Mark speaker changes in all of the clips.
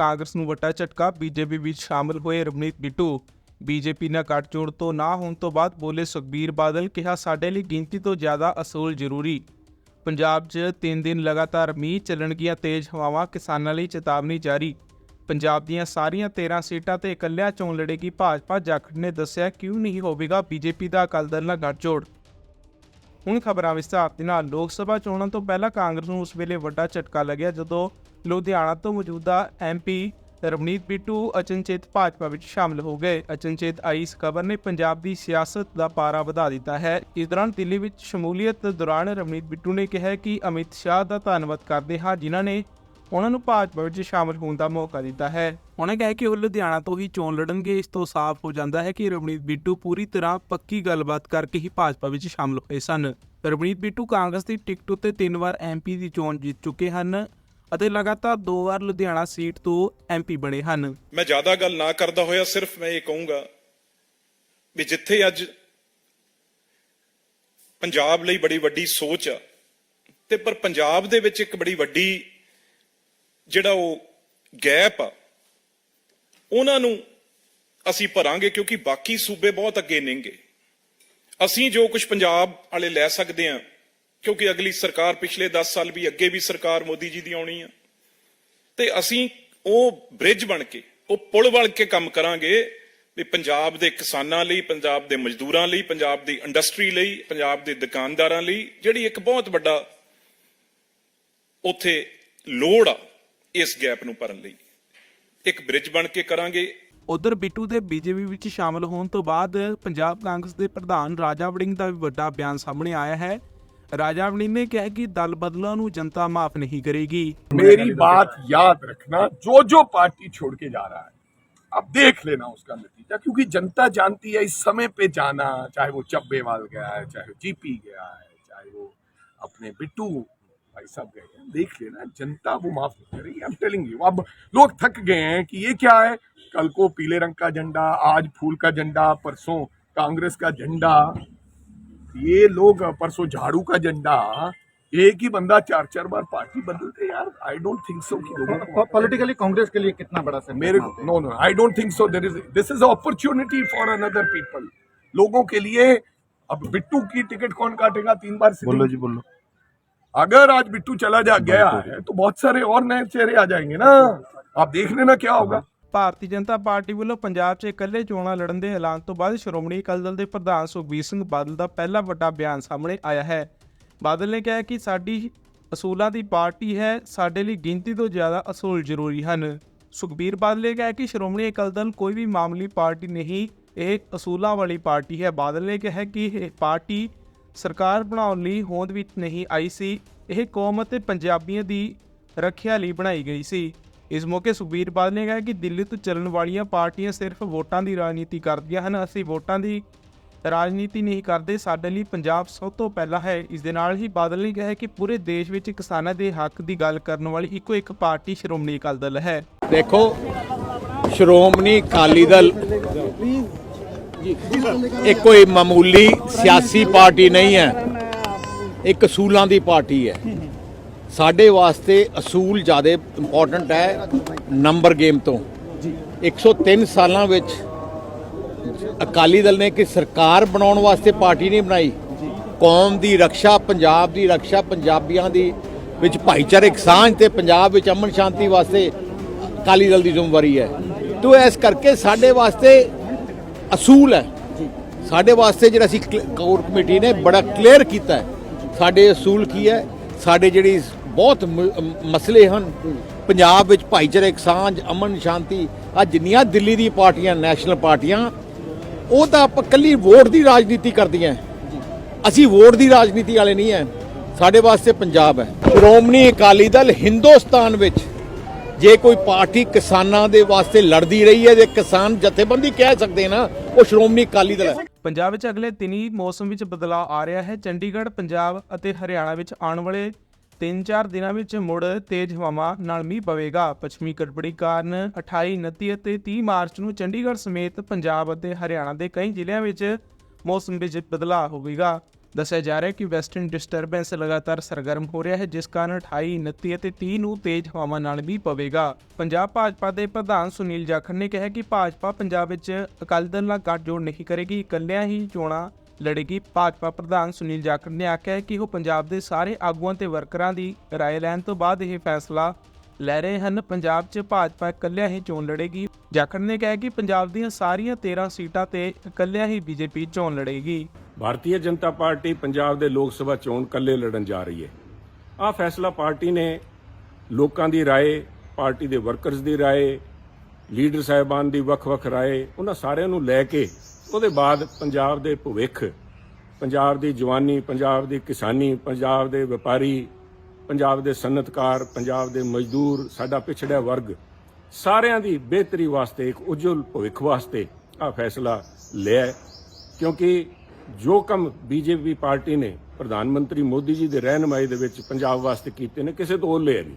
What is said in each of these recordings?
Speaker 1: ਕਾਂਗਰਸ ਨੂੰ ਵੱਡਾ ਝਟਕਾ, ਬੀਜੇਪੀ ਵਿੱਚ ਸ਼ਾਮਲ ਹੋਏ ਰਵਨੀਤ ਬਿੱਟੂ ਬੀਜੇਪੀ ਨਾਲ ਗੱਠਜੋੜ ਤੋਂ ਨਾ ਹੋਣ ਤੋਂ ਬਾਅਦ ਬੋਲੇ ਸੁਖਬੀਰ ਬਾਦਲ ਕਿਹਾ, ਸਾਡੇ ਲਈ ਗਿਣਤੀ ਤੋਂ ਜ਼ਿਆਦਾ ਅਸੂਲ ਜ਼ਰੂਰੀ। ਪੰਜਾਬ 'ਚ 3 ਦਿਨ ਲਗਾਤਾਰ ਮੀਂਹ ਚੱਲਣਗੀਆਂ, ਤੇਜ਼ ਹਵਾਵਾਂ ਕਿਸਾਨਾਂ ਲਈ ਚੇਤਾਵਨੀ ਜਾਰੀ। ਪੰਜਾਬ ਦੀਆਂ ਸਾਰੀਆਂ 13 ਸੀਟਾਂ ਤੇ ਇਕੱਲਿਆਂ ਚੋਣ ਲੜੇਗੀ ਭਾਜਪਾ। ਜਾਖੜ ਨੇ ਦੱਸਿਆ, ਕਿਉਂ ਨਹੀਂ ਹੋਵੇਗਾ? ਬੀਜੇਪੀ ਦਾ ਅਕਾਲੀ ਦਲ ਨਾਲ ਗੱਠਜੋੜ। ਹੁਣ ਖਬਰਾਂ ਵਿਸਥਾਰ ਦੇ ਨਾਲ, ਲੋਕ ਸਭਾ ਚੋਣਾਂ ਤੋਂ ਪਹਿਲਾਂ ਕਾਂਗਰਸ ਨੂੰ ਉਸ ਵੇਲੇ ਵੱਡਾ ਝਟਕਾ ਲੱਗਿਆ, ਜਦੋਂ ਲੁਧਿਆਣਾ ਤੋਂ ਮੌਜੂਦਾ ਐਮਪੀ ਰਵਨੀਤ ਬਿੱਟੂ, ਅਚਨਚੇਤ ਭਾਜਪਾ ਵਿੱਚ ਸ਼ਾਮਲ ਹੋ ਗਏ। ਅਚਨਚੇਤ ਆਈ ਇਸ ਖਬਰ ਨੇ ਪੰਜਾਬ ਦੀ ਸਿਆਸਤ ਦਾ ਪਾਰਾ ਵਧਾ ਦਿੱਤਾ ਹੈ। ਇਸ ਦੌਰਾਨ ਦਿੱਲੀ ਵਿੱਚ ਸ਼ਮੂਲੀਅਤ ਦੌਰਾਨ ਰਵਨੀਤ ਬਿੱਟੂ ਨੇ ਕਿਹਾ ਕਿ ਅਮਿਤ ਸ਼ਾਹ ਦਾ ਧੰਨਵਾਦ ਕਰਦੇ ਹਾਂ, ਜਿਨ੍ਹਾਂ ਨੇ ਉਹਨਾਂ ਨੂੰ ਭਾਜਪਾ ਵਿੱਚ ਸ਼ਾਮਲ ਹੋਣ ਦਾ ਮੌਕਾ ਦਿੱਤਾ ਹੈ। ਉਹਨੇ ਕਿਹਾ ਕਿ ਉਹ ਲੁਧਿਆਣਾ ਤੋਂ ਹੀ ਚੋਣ ਲੜਨਗੇ। ਇਸ ਤੋਂ ਸਾਫ਼ ਹੋ ਜਾਂਦਾ ਹੈ ਕਿ ਰਵਨੀਤ ਬਿੱਟੂ ਪੂਰੀ ਤਰ੍ਹਾਂ ਪੱਕੀ ਗੱਲਬਾਤ ਕਰਕੇ ਹੀ ਭਾਜਪਾ ਵਿੱਚ ਸ਼ਾਮਲ ਹੋਏ ਸਨ। ਰਵਨੀਤ ਬਿੱਟੂ ਕਾਂਗਰਸ ਦੀ ਟਿਕਟ ਉੱਤੇ ਤਿੰਨ ਵਾਰ ਐਮਪੀ ਦੀ ਚੋਣ ਜਿੱਤ ਚੁੱਕੇ ਹਨ। ਅਤੇ ਲਗਾਤਾਰ ਦੋ ਵਾਰ ਲੁਧਿਆਣਾ ਸੀਟ ਤੋਂ ਐਮਪੀ ਬਣੇ ਹਨ।
Speaker 2: ਮੈਂ ਜ਼ਿਆਦਾ ਗੱਲ ਨਾ ਕਰਦਾ ਹੋਇਆ ਸਿਰਫ ਮੈਂ ਇਹ ਕਹੂੰਗਾ ਵੀ ਜਿੱਥੇ ਅੱਜ ਪੰਜਾਬ ਲਈ ਬੜੀ ਵੱਡੀ ਸੋਚ ਆ, ਤੇ ਪਰ ਪੰਜਾਬ ਦੇ ਵਿੱਚ ਇੱਕ ਬੜੀ ਵੱਡੀ ਜਿਹੜਾ ਉਹ ਗੈਪ ਆ, ਉਹਨਾਂ ਨੂੰ ਅਸੀਂ ਭਰਾਂਗੇ ਕਿਉਂਕਿ ਬਾਕੀ ਸੂਬੇ ਬਹੁਤ ਅੱਗੇ ਨੇਗੇ। ਅਸੀਂ ਜੋ ਕੁਝ ਪੰਜਾਬ ਵਾਲੇ ਲੈ ਸਕਦੇ ਆ ਕਿਉਂਕਿ ਅਗਲੀ ਸਰਕਾਰ ਪਿਛਲੇ 10 ਸਾਲ ਵੀ ਅੱਗੇ ਵੀ ਸਰਕਾਰ ਮੋਦੀ ਜੀ ਦੀ ਆਉਣੀ ਆ। ਤੇ ਅਸੀਂ ਉਹ ਬ੍ਰਿਜ ਬਣ ਕੇ, ਉਹ ਪੁਲ ਬਣ ਕੇ ਕੰਮ ਕਰਾਂਗੇ ਵੀ ਪੰਜਾਬ ਦੇ ਕਿਸਾਨਾਂ ਲਈ, ਪੰਜਾਬ ਦੇ ਮਜ਼ਦੂਰਾਂ ਲਈ, ਪੰਜਾਬ ਦੀ ਇੰਡਸਟਰੀ ਲਈ, ਪੰਜਾਬ ਦੇ ਦੁਕਾਨਦਾਰਾਂ ਲਈ, ਜਿਹੜੀ ਇੱਕ ਬਹੁਤ ਵੱਡਾ ਉੱਥੇ ਲੋੜ ਆ ਇਸ ਗੈਪ ਨੂੰ ਭਰਨ ਲਈ। ਇੱਕ ਬ੍ਰਿਜ ਬਣ ਕੇ ਕਰਾਂਗੇ।
Speaker 1: ਉਧਰ ਬਿੱਟੂ ਦੇ ਬੀਜੇਪੀ ਵਿੱਚ ਸ਼ਾਮਲ ਹੋਣ ਤੋਂ ਬਾਅਦ ਪੰਜਾਬ ਕਾਂਗਰਸ ਦੇ ਪ੍ਰਧਾਨ ਰਾਜਾ ਵੜਿੰਗ ਦਾ ਵੀ ਵੱਡਾ ਬਿਆਨ ਸਾਹਮਣੇ ਆਇਆ ਹੈ। ਰਾਜਾ ਵੜਿੰਗ ਨੇ ਕਿਹਾ ਕਿ ਦਲ ਬਦਲਾਂ ਨੂੰ ਜਨਤਾ ਮਾਫ ਨਹੀਂ ਕਰੇਗੀ
Speaker 3: मेरी बात याद रखना जो जो पार्टी छोड़ के जा रहा है अब देख लेना उसका नतीजा क्योंकि जनता जानती है इस समय पे जाना चाहे वो चब्बेवाल गया है चाहे जीपी गया है चाहे वो अपने बिट्टू भाई साहब गए हैं देख लेना जनता वो माफ नहीं करेगी आई एम टेलिंग यू अब लोग थक गए हैं कि ये क्या है कल को पीले रंग का झंडा आज फूल का झंडा परसों कांग्रेस का झंडा ये लोग परसों झाड़ू का झंडा एक ही बंदा चार चार बार पार्टी बदलते यार। आई डोंट थिंक सो कि लोगों को।
Speaker 4: पॉलिटिकली कांग्रेस के लिए कितना बड़ा सेटबैक
Speaker 3: मेरे को no no I don't think so there is this is opportunity for another people लोगों के लिए अब बिट्टू की टिकट कौन काटेगा? तीन बार से बोलो जी बोलो। अगर आज बिट्टू चला जा गया है तो बहुत सारे और नए चेहरे आ जाएँगे ना। आप देख लेना क्या होगा।
Speaker 1: ਭਾਰਤੀ ਜਨਤਾ ਪਾਰਟੀ ਵੱਲੋਂ ਪੰਜਾਬ 'ਚ ਇਕੱਲੇ ਚੋਣਾਂ ਲੜਨ ਦੇ ਐਲਾਨ ਤੋਂ ਬਾਅਦ ਸ਼੍ਰੋਮਣੀ ਅਕਾਲੀ ਦਲ ਦੇ ਪ੍ਰਧਾਨ ਸੁਖਬੀਰ ਸਿੰਘ ਬਾਦਲ ਦਾ ਪਹਿਲਾ ਵੱਡਾ ਬਿਆਨ ਸਾਹਮਣੇ ਆਇਆ ਹੈ। ਬਾਦਲ ਨੇ ਕਿਹਾ ਕਿ ਸਾਡੀ ਅਸੂਲਾਂ ਦੀ ਪਾਰਟੀ ਹੈ, ਸਾਡੇ ਲਈ ਗਿਣਤੀ ਤੋਂ ਜ਼ਿਆਦਾ ਅਸੂਲ ਜ਼ਰੂਰੀ ਹਨ। ਸੁਖਬੀਰ ਬਾਦਲ ਨੇ ਕਿਹਾ ਕਿ ਸ਼੍ਰੋਮਣੀ ਅਕਾਲੀ ਦਲ ਕੋਈ ਵੀ ਮਾਮੂਲੀ ਪਾਰਟੀ ਨਹੀਂ, ਇਹ ਅਸੂਲਾਂ ਵਾਲੀ ਪਾਰਟੀ ਹੈ। ਬਾਦਲ ਨੇ ਕਿਹਾ ਕਿ ਇਹ ਪਾਰਟੀ ਸਰਕਾਰ ਬਣਾਉਣ ਲਈ ਹੋਂਦ ਵਿੱਚ ਨਹੀਂ ਆਈ ਸੀ, ਇਹ ਕੌਮ ਅਤੇ ਪੰਜਾਬੀਆਂ ਦੀ ਰੱਖਿਆ ਲਈ ਬਣਾਈ ਗਈ ਸੀ। ਇਸ ਮੌਕੇ ਸੁਖਬੀਰ ਬਾਦਲ ਨੇ ਕਿਹਾ ਕਿ ਦਿੱਲੀ ਤੋਂ ਚੱਲਣ ਵਾਲੀਆਂ ਪਾਰਟੀਆਂ ਸਿਰਫ ਵੋਟਾਂ ਦੀ ਰਾਜਨੀਤੀ ਕਰਦੀਆਂ ਹਨ। ਅਸੀਂ ਵੋਟਾਂ ਦੀ ਰਾਜਨੀਤੀ ਨਹੀਂ ਕਰਦੇ, ਸਾਡੇ ਲਈ ਪੰਜਾਬ ਸਭ ਤੋਂ ਪਹਿਲਾਂ ਹੈ। ਇਸ ਦੇ ਨਾਲ ਹੀ ਬਾਦਲ ਨੇ ਕਿਹਾ ਕਿ ਪੂਰੇ ਦੇਸ਼ ਵਿੱਚ ਕਿਸਾਨਾਂ ਦੇ ਹੱਕ ਦੀ ਗੱਲ ਕਰਨ ਵਾਲੀ ਇੱਕੋ ਇੱਕ ਪਾਰਟੀ ਸ਼੍ਰੋਮਣੀ ਅਕਾਲੀ ਦਲ ਹੈ।
Speaker 5: ਦੇਖੋ, ਸ਼੍ਰੋਮਣੀ ਅਕਾਲੀ ਦਲ ਇਹ ਕੋਈ ਮਾਮੂਲੀ ਸਿਆਸੀ ਪਾਰਟੀ ਨਹੀਂ ਹੈ, ਇਹ ਕਸੂਲਾਂ ਦੀ ਪਾਰਟੀ ਹੈ। ਸਾਡੇ ਵਾਸਤੇ ਅਸੂਲ ਜ਼ਿਆਦਾ ਇੰਪੋਰਟੈਂਟ ਹੈ ਨੰਬਰ ਗੇਮ ਤੋਂ। 103 ਸਾਲਾਂ ਵਿੱਚ ਅਕਾਲੀ ਦਲ ਨੇ ਕਿ ਸਰਕਾਰ ਬਣਾਉਣ ਵਾਸਤੇ ਪਾਰਟੀ ਨਹੀਂ ਬਣਾਈ। ਕੌਮ ਦੀ ਰੱਖਿਆ ਪੰਜਾਬ ਦੀ ਰੱਖਿਆ ਪੰਜਾਬੀਆਂ ਦੀ ਵਿੱਚ ਭਾਈਚਾਰਕ ਸਾਂਝ ਤੇ ਪੰਜਾਬ ਵਿੱਚ ਅਮਨ ਸ਼ਾਂਤੀ ਵਾਸਤੇ ਅਕਾਲੀ ਦਲ ਦੀ ਜ਼ਿੰਮੇਵਾਰੀ ਹੈ। ਤੋ ਇਸ ਕਰਕੇ ਸਾਡੇ ਵਾਸਤੇ ਅਸੂਲ ਹੈ। ਸਾਡੇ ਵਾਸਤੇ ਜਿਹੜਾ ਅਸੀਂ ਕੋਰ ਕਮੇਟੀ ਨੇ ਬੜਾ ਕਲੀਅਰ ਕੀਤਾ ਹੈ। ਸਾਡੇ ਅਸੂਲ ਕੀ ਹੈ? ਸਾਡੇ ਜਿਹੜੀ ਬਹੁਤ ਮਸਲੇ ਹਨ। ਪੰਜਾਬ ਵਿੱਚ ਭਾਈਚਾਰਕ ਸਾਂਝ, ਅਮਨ, ਸ਼ਾਂਤੀ ਆ ਜਿੰਨੀਆਂ ਦਿੱਲੀ ਦੀ ਪਾਰਟੀਆਂ, ਨੈਸ਼ਨਲ ਪਾਰਟੀਆਂ, ਉਹ ਤਾਂ ਆਪਾਂ ਕੱਲੀ ਵੋਟ ਦੀ ਰਾਜਨੀਤੀ ਕਰਦੀਆਂ। ਅਸੀਂ ਵੋਟ ਦੀ ਰਾਜਨੀਤੀ ਵਾਲੇ ਨਹੀਂ ਹੈ ਸਾਡੇ ਵਾਸਤੇ ਪੰਜਾਬ ਹੈ ਸ਼੍ਰੋਮਣੀ ਅਕਾਲੀ ਦਲ ਹਿੰਦੁਸਤਾਨ ਵਿੱਚ ਜੇ ਕੋਈ ਪਾਰਟੀ ਕਿਸਾਨਾਂ ਦੇ ਵਾਸਤੇ ਲੜਦੀ ਰਹੀ ਹੈ ਜੇ ਕਿਸਾਨ ਜਥੇਬੰਦੀ ਕਹਿ ਸਕਦੇ ਨਾ, ਉਹ ਸ਼੍ਰੋਮਣੀ ਅਕਾਲੀ ਦਲ ਹੈ
Speaker 1: ਪੰਜਾਬ ਵਿੱਚ ਅਗਲੇ ਤਿੰਨ ਮੌਸਮ ਵਿੱਚ ਬਦਲਾਅ ਆ ਰਿਹਾ ਹੈ। ਚੰਡੀਗੜ੍ਹ, ਪੰਜਾਬ ਅਤੇ ਹਰਿਆਣਾ ਵਿੱਚ ਆਉਣ ਵਾਲੇ 3-4 ਦਿਨਾਂ ਵਿੱਚ ਮੁੜ ਤੇਜ਼ ਹਵਾਵਾਂ ਨਾਲ ਮੀਂਹ ਪਵੇਗਾ। ਪੱਛਮੀ ਗੜਬੜੀ ਕਾਰਨ 28 29 ਅਤੇ 30 ਮਾਰਚ ਨੂੰ ਚੰਡੀਗੜ੍ਹ ਸਮੇਤ ਪੰਜਾਬ ਅਤੇ ਹਰਿਆਣਾ ਦੇ ਕਈ ਜ਼ਿਲ੍ਹਿਆਂ ਵਿੱਚ ਮੌਸਮ ਵਿੱਚ ਬਦਲਾਅ ਹੋਵੇਗਾ। ਦੱਸਿਆ ਜਾ ਰਿਹਾ ਹੈ ਕਿ ਵੈਸਟਰਨ ਡਿਸਟਰਬੈਂਸ ਲਗਾਤਾਰ ਸਰਗਰਮ ਹੋ ਰਿਹਾ ਹੈ, ਜਿਸ ਕਾਰਨ 28 29 ਅਤੇ 30 ਨੂੰ ਤੇਜ਼ ਹਵਾਵਾਂ ਨਾਲ ਵੀ ਪਵੇਗਾ। ਪੰਜਾਬ ਭਾਜਪਾ ਦੇ ਪ੍ਰਧਾਨ ਸੁਨੀਲ ਜਾਖੜ ਨੇ ਕਿਹਾ ਕਿ ਭਾਜਪਾ ਪੰਜਾਬ ਵਿੱਚ ਅਕਾਲੀ ਦਲ ਨਾਲ ਗੱਠਜੋੜ ਨਹੀਂ ਕਰੇਗੀ, ਇਕੱਲਿਆਂ ਹੀ ਚੋਣਾਂ ਲੜੇਗੀ ਭਾਜਪਾ ਪ੍ਰਧਾਨ ਸੁਨੀਲ ਜਾਖੜ ਨੇ ਆਖਿਆ ਹੈ ਕਿ ਉਹ ਪੰਜਾਬ ਦੇ ਸਾਰੇ ਆਗੂਆਂ ਤੇ ਵਰਕਰਾਂ ਦੀ رائے ਲੈਣ ਤੋਂ ਬਾਅਦ ਇਹ ਫੈਸਲਾ ਲੈ ਰਹੇ ਹਨ ਪੰਜਾਬ 'ਚ ਭਾਜਪਾ ਇਕੱਲਿਆਂ ਹੀ ਚੋਣ ਲੜੇਗੀ ਜਾਖੜ ਨੇ ਕਿਹਾ ਕਿ ਪੰਜਾਬ ਦੀਆਂ ਸਾਰੀਆਂ 13 ਸੀਟਾਂ ਤੇ ਇਕੱਲਿਆਂ ਹੀ ਬੀਜੇਪੀ ਚੋਣ ਲੜੇਗੀ
Speaker 6: ਭਾਰਤੀ ਜਨਤਾ ਪਾਰਟੀ ਪੰਜਾਬ ਦੇ ਲੋਕ ਸਭਾ ਚੋਣ ਕੱਲੇ ਲੜਨ ਜਾ ਰਹੀ ਹੈ ਆਹ ਫੈਸਲਾ ਪਾਰਟੀ ਨੇ ਲੋਕਾਂ ਦੀ رائے ਪਾਰਟੀ ਦੇ ਵਰਕਰਸ ਦੀ رائے ਲੀਡਰ ਸਾਹਿਬਾਨ ਦੀ ਵੱਖ-ਵੱਖ رائے ਉਹਨਾਂ ਸਾਰਿਆਂ ਨੂੰ ਲੈ ਕੇ ਉਹਦੇ ਬਾਅਦ ਪੰਜਾਬ ਦੇ ਭਵਿੱਖ, ਪੰਜਾਬ ਦੀ ਜਵਾਨੀ, ਪੰਜਾਬ ਦੀ ਕਿਸਾਨੀ, ਪੰਜਾਬ ਦੇ ਵਪਾਰੀ, ਪੰਜਾਬ ਦੇ ਸਨਅਤਕਾਰ, ਪੰਜਾਬ ਦੇ ਮਜ਼ਦੂਰ, ਸਾਡਾ ਪਿਛੜਿਆ ਵਰਗ, ਸਾਰਿਆਂ ਦੀ ਬਿਹਤਰੀ ਵਾਸਤੇ, ਇੱਕ ਉਜਵਲ ਭਵਿੱਖ ਵਾਸਤੇ ਆਹ ਫੈਸਲਾ ਲਿਆ ਕਿਉਂਕਿ ਜੋ ਕੰਮ ਬੀਜੇਪੀ ਪਾਰਟੀ ਨੇ, ਪ੍ਰਧਾਨ ਮੰਤਰੀ ਮੋਦੀ ਜੀ ਦੇ ਰਹਿਨਮਾਈ ਦੇ ਵਿੱਚ ਪੰਜਾਬ ਵਾਸਤੇ ਕੀਤੇ ਨੇ, ਕਿਸੇ ਤੋਂ ਉਹ ਲਿਆ ਨਹੀਂ।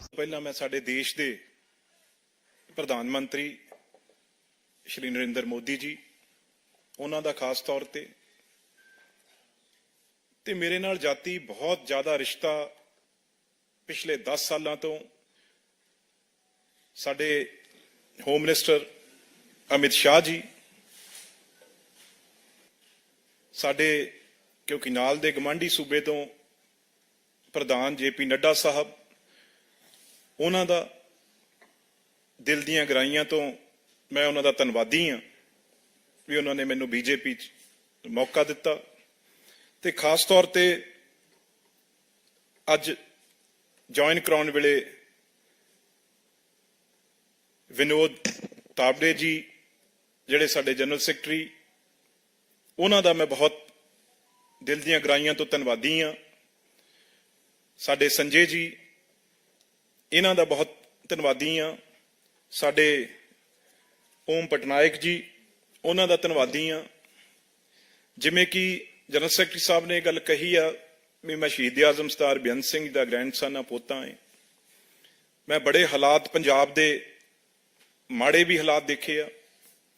Speaker 2: ਪਹਿਲਾਂ ਮੈਂ ਸਾਡੇ ਦੇਸ਼ ਦੇ ਪ੍ਰਧਾਨ ਮੰਤਰੀ ਸ਼੍ਰੀ ਨਰਿੰਦਰ ਮੋਦੀ ਜੀ, ਉਹਨਾਂ ਦਾ ਖਾਸ ਤੌਰ ਤੇ ਤੇ ਮੇਰੇ ਨਾਲ ਜਾਤੀ ਬਹੁਤ ਜ਼ਿਆਦਾ ਰਿਸ਼ਤਾ ਪਿਛਲੇ 10 ਸਾਲਾਂ ਤੋਂ ਸਾਡੇ ਹੋਮ ਮਿਨਿਸਟਰ ਅਮਿਤ ਸ਼ਾਹ ਜੀ, ਸਾਡੇ ਕਿਉਂਕਿ ਨਾਲ ਦੇ ਗਵਾਂਢੀ ਸੂਬੇ ਤੋਂ ਪ੍ਰਧਾਨ ਜੇਪੀ ਨੱਡਾ ਸਾਹਿਬ ਉਹਨਾਂ ਦਾ ਦਿਲ ਦੀਆਂ ਗਰਾਈਆਂ ਤੋਂ ਮੈਂ ਉਹਨਾਂ ਦਾ ਧੰਨਵਾਦੀ ਹਾਂ ਵੀ ਉਹਨਾਂ ਨੇ ਮੈਨੂੰ ਬੀਜੇਪੀ 'ਚ ਮੌਕਾ ਦਿੱਤਾ ਤੇ ਖਾਸ ਤੌਰ ਤੇ ਅੱਜ ਜੁਆਇਨ ਕਰਾਉਣ ਵੇਲੇ ਵਿਨੋਦ ਤਾਬੜੇ ਜੀ, ਜਿਹੜੇ ਸਾਡੇ ਜਨਰਲ ਸੈਕਟਰੀ, ਉਹਨਾਂ ਦਾ ਮੈਂ ਬਹੁਤ ਦਿਲ ਦੀਆਂ ਗਰਾਈਆਂ ਤੋਂ ਧੰਨਵਾਦੀ ਹਾਂ। ਸਾਡੇ ਸੰਜੇ ਜੀ ਇਹਨਾਂ ਦਾ ਬਹੁਤ ਧੰਨਵਾਦੀ ਹਾਂ। ਸਾਡੇ ਓਮ ਪਟਨਾਇਕ ਜੀ, ਉਹਨਾਂ ਦਾ ਧੰਨਵਾਦੀ ਹਾਂ। ਜਿਵੇਂ ਕਿ ਜਨਰਲ ਸੈਕਟਰੀ ਸਾਹਿਬ ਨੇ ਇਹ ਗੱਲ ਕਹੀ ਆ, ਵੀ ਮੈਂ ਸ਼ਹੀਦ ਆਜ਼ਮ ਸਤਾਰ ਬੇਅੰਤ ਸਿੰਘ ਦਾ ਗ੍ਰੈਂਡਸਨ ਆ, ਪੋਤਾ ਹਾਂ ਮੈਂ ਬੜੇ ਹਾਲਾਤ ਪੰਜਾਬ ਦੇ ਮਾੜੇ ਵੀ ਹਾਲਾਤ ਦੇਖੇ ਆ,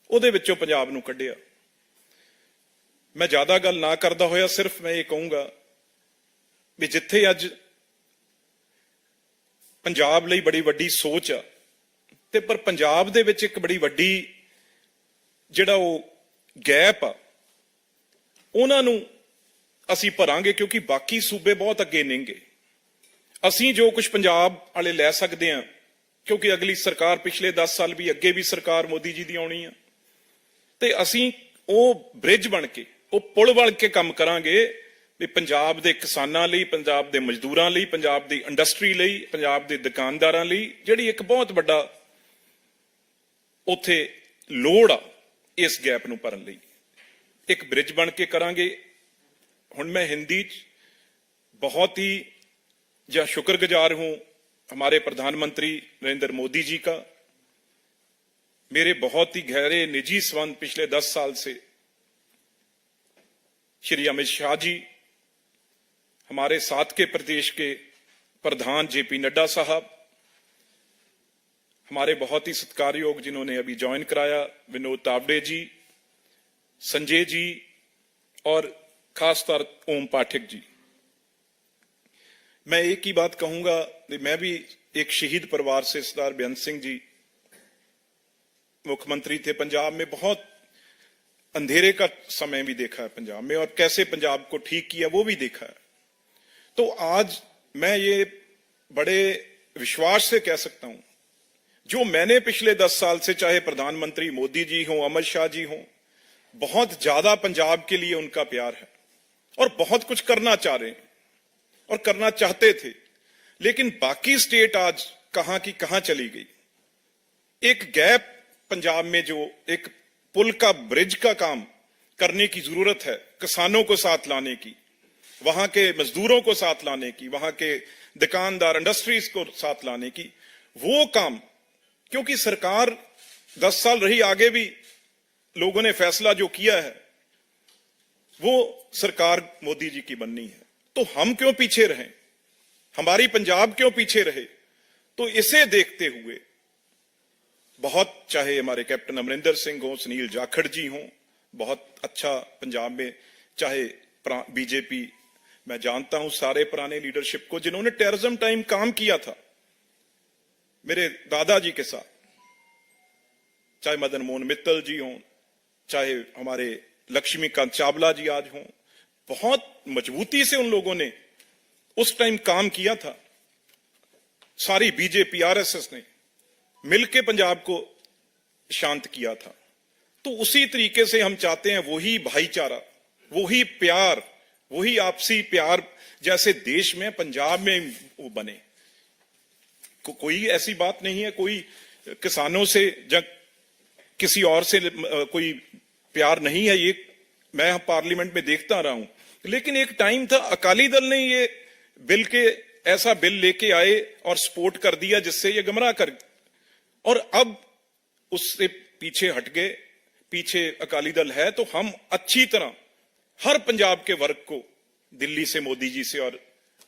Speaker 2: ਉਹਦੇ ਵਿੱਚੋਂ ਪੰਜਾਬ ਨੂੰ ਕੱਢਿਆ। ਮੈਂ ਜ਼ਿਆਦਾ ਗੱਲ ਨਾ ਕਰਦਾ ਹੋਇਆ, ਸਿਰਫ ਮੈਂ ਇਹ ਕਹੂੰਗਾ ਵੀ ਜਿੱਥੇ ਅੱਜ ਪੰਜਾਬ ਲਈ ਬੜੀ ਵੱਡੀ ਸੋਚ ਆ। ਤੇ ਪਰ ਪੰਜਾਬ ਦੇ ਵਿੱਚ ਇੱਕ ਬੜੀ ਵੱਡੀ ਜਿਹੜਾ ਉਹ ਗੈਪ ਆ, ਉਹਨਾਂ ਨੂੰ ਅਸੀਂ ਭਰਾਂਗੇ ਕਿਉਂਕਿ ਬਾਕੀ ਸੂਬੇ ਬਹੁਤ ਅੱਗੇ ਨੇਗੇ। ਅਸੀਂ ਜੋ ਕੁਝ ਪੰਜਾਬ ਵਾਲੇ ਲੈ ਸਕਦੇ ਆ, ਕਿਉਂਕਿ ਅਗਲੀ ਸਰਕਾਰ ਪਿਛਲੇ 10 ਸਾਲ ਵੀ ਅੱਗੇ ਵੀ ਸਰਕਾਰ ਮੋਦੀ ਜੀ ਦੀ ਆਉਣੀ ਆ। ਤੇ ਅਸੀਂ ਉਹ ਬ੍ਰਿਜ ਬਣ ਕੇ, ਉਹ ਪੁਲ ਬਣ ਕੇ ਕੰਮ ਕਰਾਂਗੇ ਵੀ ਪੰਜਾਬ ਦੇ ਕਿਸਾਨਾਂ ਲਈ ਪੰਜਾਬ ਦੇ ਮਜ਼ਦੂਰਾਂ ਲਈ ਪੰਜਾਬ ਦੀ ਇੰਡਸਟਰੀ ਲਈ ਪੰਜਾਬ ਦੇ ਦੁਕਾਨਦਾਰਾਂ ਲਈ ਜਿਹੜੀ ਇੱਕ ਬਹੁਤ ਵੱਡਾ ਉੱਥੇ ਲੋੜ ਆ ਇਸ ਗੈਪ ਨੂੰ ਭਰਨ ਲਈ ਇੱਕ ਬ੍ਰਿਜ ਬਣ ਕੇ ਕਰਾਂਗੇ ਹੁਣ मैं हिंदी च बहुत ही या शुक्रगुजार हूं हमारे प्रधानमंत्री नरेंद्र मोदी जी का मेरे बहुत ही गहरे निजी संबंध पिछले दस साल से श्री अमित शाह जी हमारे साथ के प्रदेश के प्रधान जेपी नड्डा साहब, हमारे बहुत ही सत्कारयोग जिन्होंने अभी ज्वाइन कराया, विनोद तावड़े जी, संजय जी और खासतौर ओम पाठक जी। मैं एक ही बात कहूँगा, मैं भी एक शहीद परिवार से सरदार बेअंत सिंह जी, मुख्यमंत्री थे। पंजाब में बहुत अंधेरे का समय भी देखा है पंजाब में और कैसे पंजाब को ठीक किया वो भी देखा है। तो आज मैं ये बड़े विश्वास से कह सकता हूँ, जो मैंने पिछले दस साल से चाहे प्रधानमंत्री मोदी जी हों, अमित शाह जी हों, बहुत ज़्यादा पंजाब के लिए उनका प्यार है और बहुत कुछ करना चाह रहे हैं और करना चाहते थे, लेकिन बाकी स्टेट आज कहाँ की कहाँ चली गई? एक गैप पंजाब में जो एक पुल का ब्रिज का काम करने की ज़रूरत है, किसानों को साथ लाने की वहाँ के मजदूरों को साथ लाने की, वहाँ के दुकानदार इंडस्ट्रीज़ को साथ लाने की, वो काम, क्योंकि सरकार दस साल रही, आगे भी लोगों ने फैसला जो किया है, वो सरकार मोदी जी की बननी है। तो हम क्यों पीछे रहें? हमारी पंजाब क्यों पीछे रहे? तो इसे देखते हुए, बहुत चाहे हमारे कैप्टन अमरिंदर सिंह हो, सुनील जाखड़ जी हों, बहुत अच्छा पंजाब में, चाहे बीजेपी मैं जानता हूँ सारे पुराने लीडरशिप को जिन्होंने टेररिज्म टाइम काम किया था। मेरे दादाजी के साथ, चाहे मदन मोहन मित्तल जी हों, चाहे हमारे लक्ष्मीकांत चावला जी आज हों, बहुत मजबूती से उन लोगों ने उस टाइम काम किया था। सारी बीजेपी आरएसएस ने मिलके पंजाब को शांत किया था। तो उसी तरीके से हम चाहते हैं वही भाईचारा, वही प्यार वही आपसी प्यार जैसे देश में पंजाब में वो बने। को, कोई ऐसी बात नहीं है कोई किसानों से जब किसी और से कोई प्यार नहीं है ये मैं पार्लियामेंट में देखता रहा हूँ। लेकिन एक टाइम था अकाली दल ने ये बिल के ऐसा बिल लेके आए और सपोर्ट कर दिया जिससे ये गमराह कर और अब उससे पीछे हट गए पीछे अकाली दल है तो हम अच्छी तरह हर पंजाब के वर्ग को दिल्ली से मोदी जी से और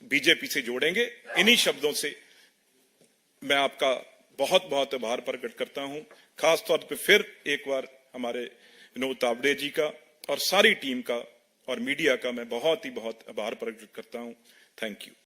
Speaker 2: बीजेपी से जोड़ेंगे। इन्हीं शब्दों से मैं आपका बहुत बहुत आभार प्रकट करता हूँ। खासतौर पर फिर एक बार हमारे विनोद तावड़े जी का और सारी टीम का और मीडिया का मैं बहुत ही बहुत आभार प्रकट करता हूँ। Thank you.